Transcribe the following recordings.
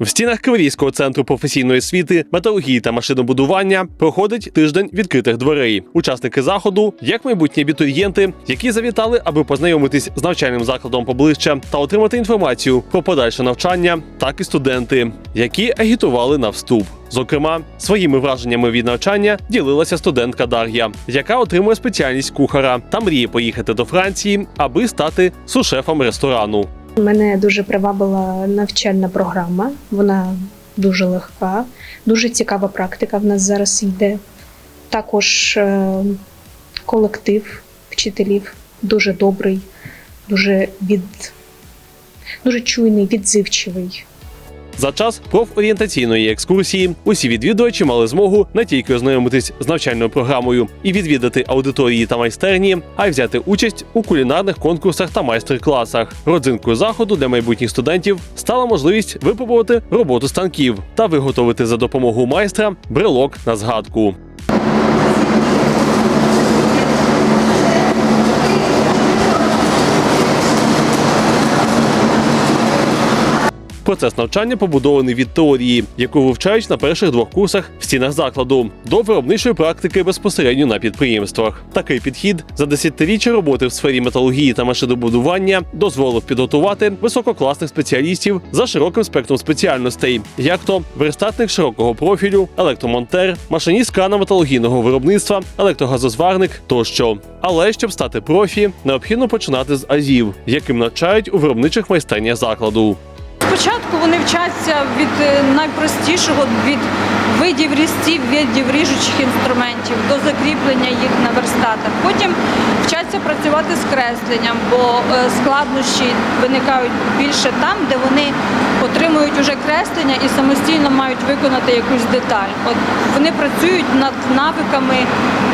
В стінах Криворізького центру професійної освіти, металургії та машинобудування проходить тиждень відкритих дверей. Учасники заходу, як майбутні абітурієнти, які завітали, аби познайомитись з навчальним закладом поближче та отримати інформацію про подальше навчання, так і студенти, які агітували на вступ. Зокрема, своїми враженнями від навчання ділилася студентка Дар'я, яка отримує спеціальність кухара та мріє поїхати до Франції, аби стати сушефом ресторану. Мене дуже привабила навчальна програма. Вона дуже легка, дуже цікава практика в нас зараз йде. Також е, колектив вчителів дуже добрий, дуже від дуже чуйний, відзивчивий. За час профорієнтаційної екскурсії усі відвідувачі мали змогу не тільки ознайомитись з навчальною програмою і відвідати аудиторії та майстерні, а й взяти участь у кулінарних конкурсах та майстер-класах. Родзинкою заходу для майбутніх студентів стала можливість випробувати роботу станків та виготовити за допомогою майстра брелок на згадку. Процес навчання побудований від теорії, яку вивчають на перших двох курсах в стінах закладу, до виробничої практики безпосередньо на підприємствах. Такий підхід за десятиріччя роботи в сфері металургії та машинобудування дозволив підготувати висококласних спеціалістів за широким спектром спеціальностей, як то верстатник широкого профілю, електромонтер, машиніст крана металургійного виробництва, електрогазозварник тощо. Але щоб стати профі, необхідно починати з азів, яким навчають у виробничих майстернях закладу. Спочатку вони вчаться від е, найпростішого, від видів різців, видів ріжучих інструментів до закріплення їх на верстатах. Потім вчаться працювати з кресленням, бо е, складнощі виникають більше там, де вони отримують уже креслення і самостійно мають виконати якусь деталь. От вони працюють над навиками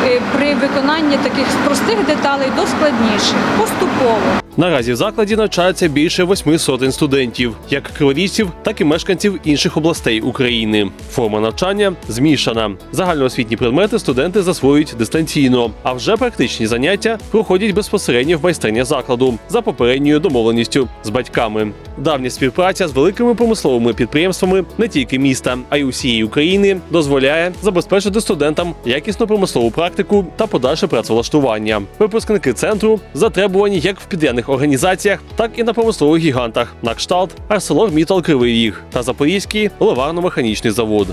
е, при виконанні таких простих деталей до складніших поступово. Наразі в закладі навчається більше восьми сотень студентів, як криворіжців, так і мешканців інших областей України. Форма навчання змішана. Загальноосвітні предмети студенти засвоюють дистанційно, а вже практичні заняття проходять безпосередньо в майстернях закладу за попередньою домовленістю з батьками. Давня співпраця з великими промисловими підприємствами не тільки міста, а й усієї України дозволяє забезпечити студентам якісну промислову практику та подальше працевлаштування. Випускники центру затребувані як в підрядних організаціях, так і на промислових гігантах на кшталт ArcelorMittal Кривий Ріг та Запорізький ливарно-механічний завод.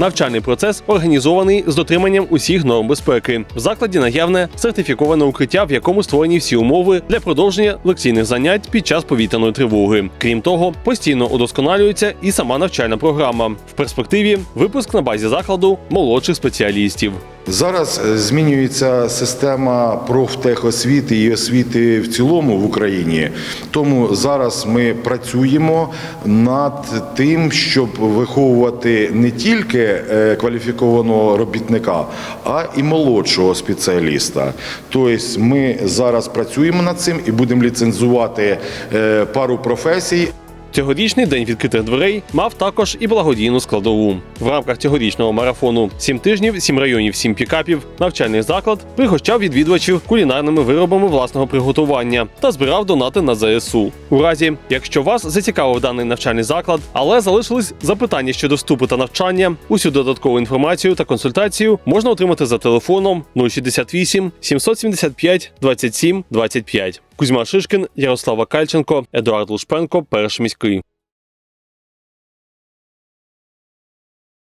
Навчальний процес організований з дотриманням усіх норм безпеки. В закладі наявне сертифіковане укриття, в якому створені всі умови для продовження лекційних занять під час повітряної тривоги. Крім того, постійно удосконалюється і сама навчальна програма. В перспективі випуск на базі закладу молодших спеціалістів. Зараз е, змінюється система профтехосвіти і освіти в цілому в Україні. Тому зараз ми працюємо над тим, щоб виховувати не тільки е, кваліфікованого робітника, а і молодшого спеціаліста. Тобто ми зараз працюємо над цим і будемо ліцензувати е, пару професій. Цьогорічний день відкритих дверей мав також і благодійну складову. В рамках цьогорічного марафону «Сім тижнів, сім районів, сім пікапів. Навчальний заклад пригощав відвідувачів кулінарними виробами власного приготування та збирав донати на ЗСУ. У разі, якщо вас зацікавив даний навчальний заклад, але залишились запитання щодо вступу та навчання, усю додаткову інформацію та консультацію можна отримати за телефоном 068 775 27 25. Кузьма Шишкін, Ярослава Кальченко, Едуард Лушпенко, Перший міський.